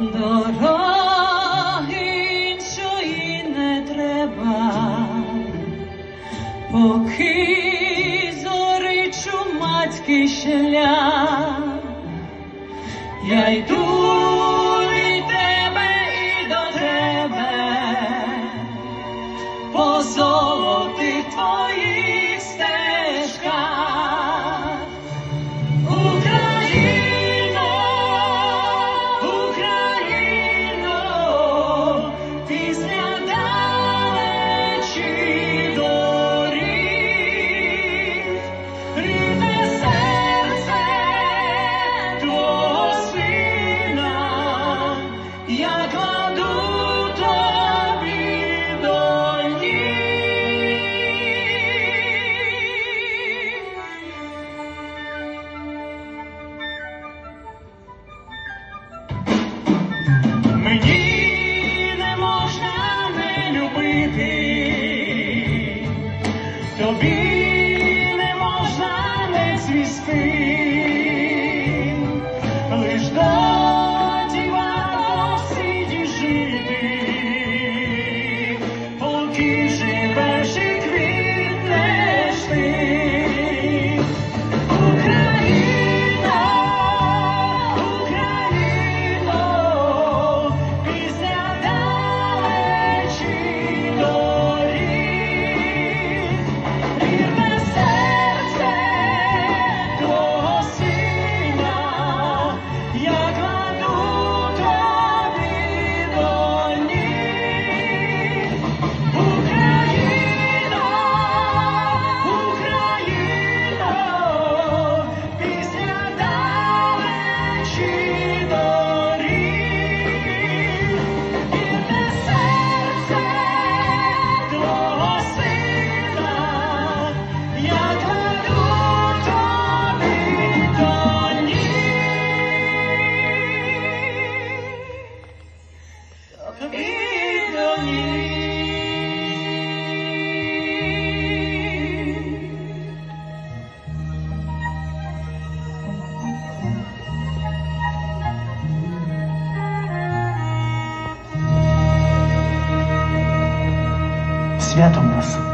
дороги іншої не треба, поки зоричу мацький шлях, я йду. Позолоти твої Мені не можна не любити, тобі не можна не звісти. Свято нас.